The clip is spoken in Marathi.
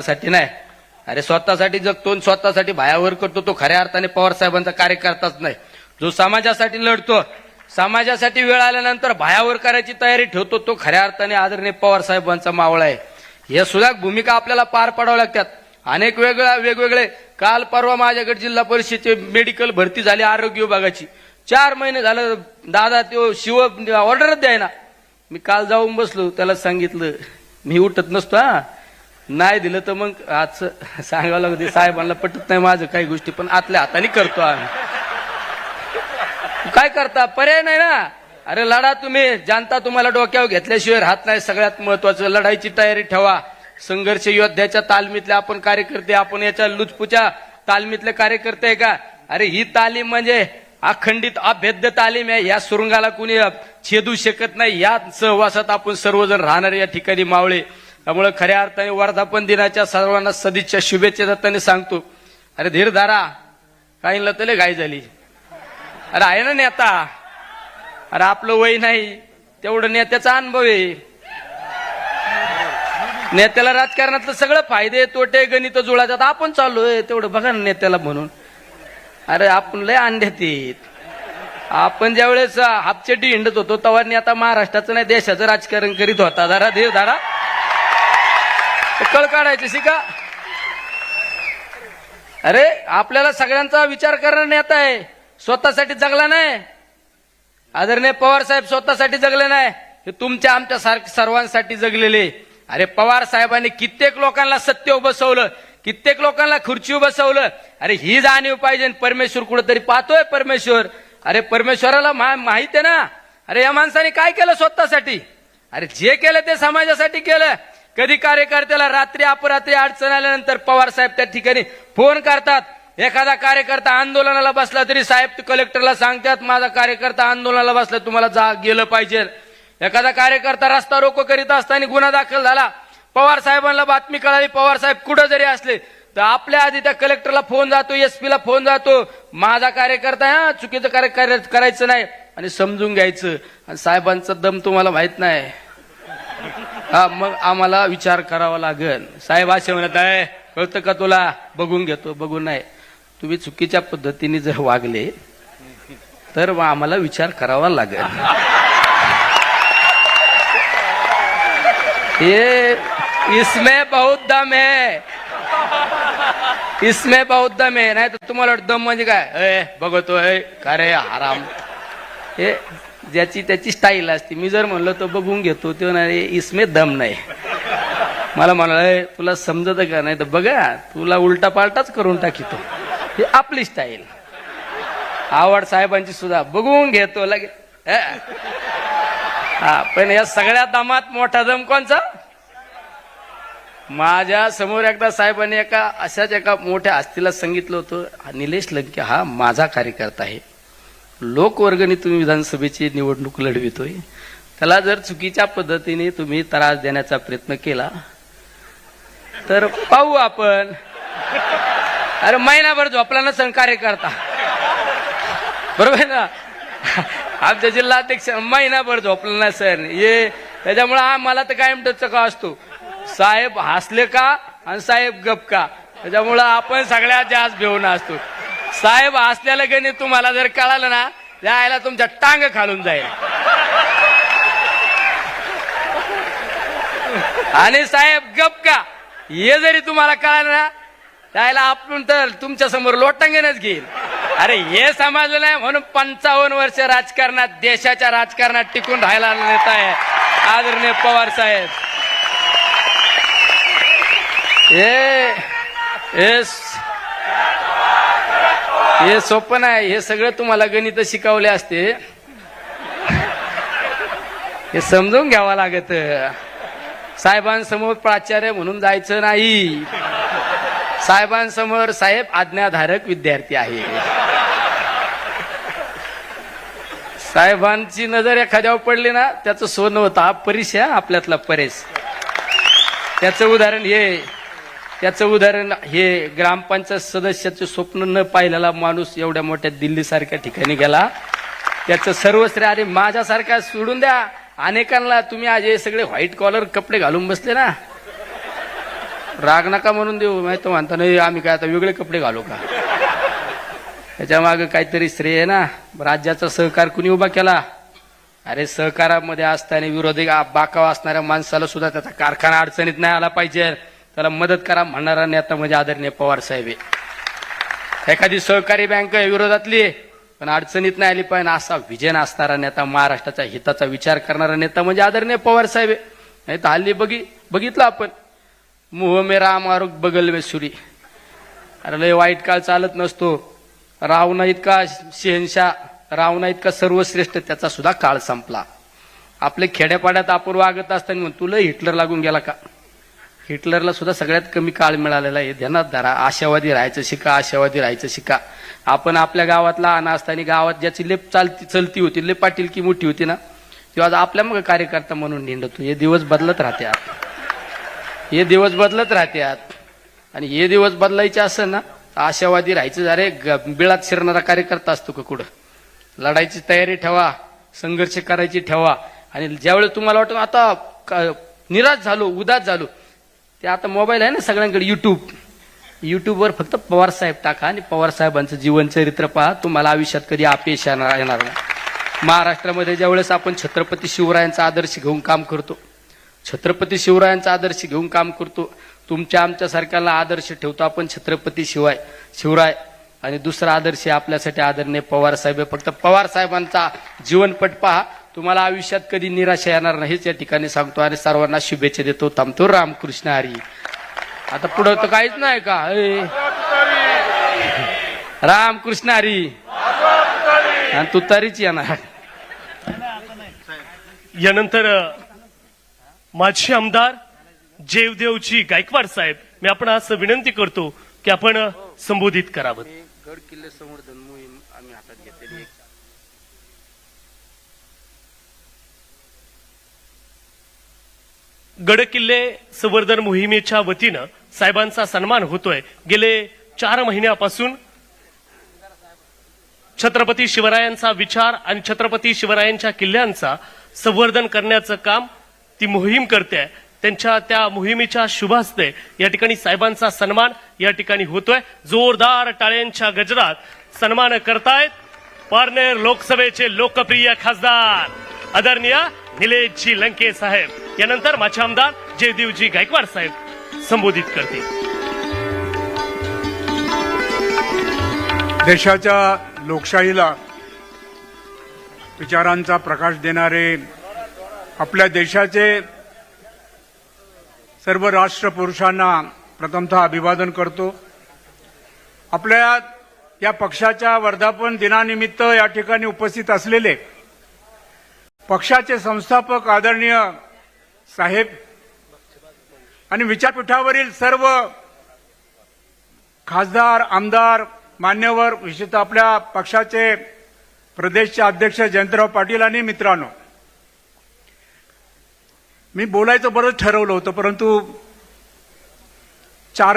साठी नाही. अरे स्वतःसाठी जगतो आणि स्वतःसाठी भायावर करतो तो खऱ्या अर्थाने पवार साहेबांचा कार्यकर्ताच नाही. जो समाजासाठी लढतो समाजासाठी वेळ आल्यानंतर भायावर करायची तयारी ठेवतो तो खऱ्या अर्थाने आदरणीय पवार साहेबांचा मावळा आहे. हे सुद्धा भूमिका आपल्याला पार पाडाव्या लागतात. अनेक वेगळ्या वेगवेगळे काल परवा माझ्याकडे जिल्हा परिषदेचे मेडिकल भरती झाली आरोग्य विभागाची. चार महिने झालं दादा तो शिव ऑर्डरच द्यायना. मी काल जाऊन बसलो त्याला सांगितलं मी उठत नसतो हा. नाही दिलं तर मग आज सांगावं लागते साहेबांना पटत नाही माझं काही गोष्टी पण आतल्या हाताने करतो आम्ही. काय करता? पर्याय नाही ना. अरे लढा तुम्ही. जानता तुम्हाला डोक्यावर घेतल्याशिवाय राहत नाही. सगळ्यात महत्वाचं लढाईची तयारी ठेवा. संघर्ष योद्ध्याच्या तालमीतले आपण कार्यकर्ते आपण याच्या लुचपूच्या तालमीतले कार्यकर्ते आहे का? अरे ही तालीम म्हणजे अखंडित अभेद्य तालीम आहे. या सुरुंगाला कुणी छेदू शकत नाही. या सहवासात आपण सर्वजण राहणारे या ठिकाणी मावळे. त्यामुळे खऱ्या अर्थाने वर्धापन दिनाच्या सर्वांना सदिच्छा शुभेच्छा दत्ताने सांगतो. अरे धीर धारा काहींना तले घाई झाली. अरे आहे ना नेता. अरे आपलं वय नाही तेवढं नेत्याचा अनुभव आहे. नेत्याला राजकारणातलं सगळं फायदे तोटे गणित जुळातात आपण चाललोय तेवढं बघा ना नेत्याला म्हणून. अरे आपण लय अंड्यात येत आपण ज्यावेळेस हापचेटी हिंडत होतो तेव्हा आता महाराष्ट्राचं नाही देशाचं राजकारण करीत होता. जरा धीर धारा. कळ काढायची शिका. अरे आपल्याला सगळ्यांचा विचार करणार नेता आहे. स्वतःसाठी जगला नाही. आदरणीय पवार साहेब स्वतःसाठी जगले नाही. हे तुमच्या आमच्या सारख सर्वांसाठी जगलेले. अरे पवार साहेबांनी कित्येक लोकांना सत्य बसवलं कित्येक लोकांना खुर्ची बसवलं. अरे ही जाणीव पाहिजे परमेश्वर कुठेतरी पाहतोय परमेश्वर. अरे परमेश्वराला मा- माहीत आहे ना. अरे या माणसाने काय केलं स्वतःसाठी? अरे जे केलं ते समाजासाठी केलं. कधी कार्यकर्त्याला रात्री अपरात्री अडचण आल्यानंतर पवार साहेब त्या ठिकाणी फोन करतात. एखादा कार्यकर्ता आंदोलनाला बसला तरी साहेब कलेक्टरला सांगतात माझा कार्यकर्ता आंदोलनाला बसला तुम्हाला जा गेलं पाहिजे. एखादा कार्यकर्ता रस्ता रोको करीत असताना गुन्हा दाखल झाला. पवार साहेबांना बातमी कळाली पवार साहेब कुठं जरी असले तर आपल्या आधी त्या कलेक्टरला फोन जातो एसपीला फोन जातो माझा कार्यकर्ता हा चुकीचं कार्य कार्य- करायचं नाही. आणि समजून घ्यायचं. आणि साहेबांचा दम तुम्हाला माहीत नाही. हा मग आम्हाला विचार करावा लागेल. साहेब असे म्हणत आहे कळतं का तुला? बघून घेतो बघून नाही. तुम्ही चुकीच्या पद्धतीने जर वागले तर मग आम्हाला विचार करावा लागेल. ये इसमें बहुत दम है. इसमें बहुत दम है. नाही तर तुम्हाला वाटतं दम म्हणजे काय? ए बघतो ए का रे आराम. हे ज्याची त्याची स्टाईल असते. मी जर म्हणलं तर बघून घेतो. ते नाही इसमे दम नाही. मला म्हणाल तुला समजत का नाही? तर बघा तुला उलटा पालटाच करून टाकितो. ही आपली स्टाईल आवड साहेबांची सुद्धा. बघून घेतो लगे हा पण या सगळ्या दमात मोठा दम कोणचा? माझ्यासमोर एकदा साहेबांनी एका अशाच एका मोठ्या हस्तीला सांगितलं होतं निलेश लंके हा माझा कार्यकर्ता आहे. लोकवर्गणी तुम्ही विधानसभेची निवडणूक लढवितोय. त्याला जर चुकीच्या पद्धतीने तुम्ही त्रास देण्याचा प्रयत्न केला तर पाहू आपण. अरे महिनाभर झोपला नसन कार्य करता बरोबर ना? आमच्या जिल्हाध्यक्ष महिनाभर झोपला नसेल ये त्याच्यामुळे मला तर कायम टचका असतो. साहेब हसले का आणि साहेब गप का? त्याच्यामुळं आपण सगळ्यात जास्त भिवून असतो. साहेब असल्याला गणित तुम्हाला जर कळालं ना आईला तुमच्या टांग खालून जाईल. आणि साहेब गप का? हे जरी तुम्हाला कळालं ना त्याला आपण तर तुमच्यासमोर लोटांगणच घेईल. अरे हे समजलं नाही म्हणून पंचावन्न वर्ष राजकारणात देशाच्या राजकारणात टिकून राहायला नेता आहे आदरणीय पवार साहेब. हे हे सोपं नाही हे सगळं तुम्हाला गणित शिकवले असते. हे समजून घ्यावं लागत. साहेबांसमोर प्राचार्य म्हणून जायचं नाही. साहेबांसमोर साहेब आज्ञाधारक विद्यार्थी आहे. साहेबांची नजर एखाद्यावर पडली ना त्याचं सोनं होतं हा परीस आहे आपल्यातला परेश त्याचं उदाहरण हे. त्याचं उदाहरण हे ग्रामपंचायत सदस्याचं स्वप्न न पाहिलेला माणूस एवढ्या मोठ्या दिल्लीसारख्या ठिकाणी गेला. त्याचं सर्वश्रेय अरे माझ्यासारखा सोडून द्या. अनेकांना तुम्ही आज हे सगळे व्हाईट कॉलर कपडे घालून बसले ना. राग नका म्हणून देऊ. माहिती म्हणता नाही आम्ही काय आता वेगळे कपडे घालू का? त्याच्यामागे काहीतरी श्रेय आहे ना. राज्याचा सहकार कुणी उभा केला? अरे सहकारामध्ये असताना विरोधी बाकाव असणाऱ्या माणसाला सुद्धा त्याचा कारखाना अडचणीत नाही आला पाहिजे. त्याला मदत करा म्हणणारा नेता म्हणजे आदरणीय पवार साहेब. आहे एखादी सहकारी बँक विरोधातली आहे, पण अडचणीत नाही आली पाहिजे असा विजन असणारा नेता महाराष्ट्राच्या हिताचा विचार करणारा नेता म्हणजे आदरणीय पवार साहेब. आहे नाही तर हल्ली बघी बघितलं आपण. मोह मे राम आरोग बगल वे सुरी. अरे लय वाईट काळ चालत नसतो. रावणा इतका शहनशाह? रावणा इतका सर्वश्रेष्ठ? त्याचा सुद्धा काळ संपला. आपले खेड्यापाड्यात आपण वागत असताना तुला हिटलर लागून गेला का? हिटलरला सुद्धा सगळ्यात कमी काळ मिळालेला आहे. ध्यानात धरा. आशावादी राहायचं शिका आशावादी राहायचं शिका. आपण आपल्या गावात लहान असताना गावात ज्याची लेप चालती चलती होती लेप पाटील की मोठी होती ना तेव्हा आज आपल्या मग कार्यकर्ता म्हणून निंडतो. हे दिवस बदलत राहतात हे दिवस बदलत राहतात आणि हे दिवस बदलायचे असेल ना तर आशावादी राहायचं. अरे ग- बिळात शिरणारा कार्यकर्ता असतो का कुठं? लढायची तयारी ठेवा. संघर्ष करायची ठेवा. आणि ज्यावेळेस तुम्हाला वाटतं आता क- निराश झालो उदास झालो ते आता मोबाईल आहे ना सगळ्यांकडे युट्यूब युट्यूबवर फक्त पवार साहेब टाका आणि पवार साहेबांचं जीवनचरित्र पहा. तुम्हाला आयुष्यात कधी अपयश येणार येणार नाही. महाराष्ट्रामध्ये ज्यावेळेस आपण छत्रपती शिवरायांचा आदर्श घेऊन काम करतो छत्रपती शिवरायांचा आदर्श घेऊन काम करतो तुमच्या आमच्या सरकारला आदर्श ठेवतो आपण छत्रपती शिवाय शिवराय आणि दुसरा आदर्श आपल्यासाठी आदरणीय पवार साहेब फक्त पवार साहेबांचा जीवनपट पहा. तुम्हाला आयुष्यात कधी निराशा येणार नाही हेच या ठिकाणी सांगतो आणि सर्वांना शुभेच्छा देतो. थांबतो. रामकृष्ण हरी. आता पुढं तर काहीच नाही का. रामकृष्ण हरी. आणि तू तरीच येणार. यानंतर माजी आमदार जेवदेवजी गायकवाड साहेब मी आपण आज विनंती करतो की आपण संबोधित करावं. गड किल्ले संवर्धन मोहीम आम्ही हातात घेतलेली गड किल्ले संवर्धन मोहिमेच्या वतीनं साहेबांचा सन्मान होतोय. गेले चार महिन्यापासून छत्रपती शिवरायांचा विचार आणि छत्रपती शिवरायांच्या किल्ल्यांचा संवर्धन करण्याचं काम ती मोहीम करते. त्यांच्या त्या मोहिमेच्या शुभास्ते या ठिकाणी साहेबांचा सन्मान या ठिकाणी होतोय. जोरदार टाळ्यांच्या गजरात सन्मान करतायत. पारनेर लोकसभेचे लोकप्रिय खासदार. आदरणीय निलेशजी लंके साहेब यानंतर माझे आमदार जयदेवजी गायकवाड साहेब संबोधित करतील. देशाच्या लोकशाहीला विचारांचा प्रकाश देणारे आपल्या देशाचे सर्व राष्ट्रपुरुषांना प्रथमतः अभिवादन करतो. आपल्या या पक्षाच्या वर्धापन दिनानिमित्त या ठिकाणी उपस्थित असलेले पक्षाचे संस्थापक आदरणीय साहेब आणि विचारपीठावरील सर्व खासदार आमदार मान्यवर विशेषतः आपल्या पक्षाचे प्रदेशचे अध्यक्ष जयंतराव पाटील आणि मित्रांनो. मी बोलायचं बरंच ठरवलं होतं परंतु चार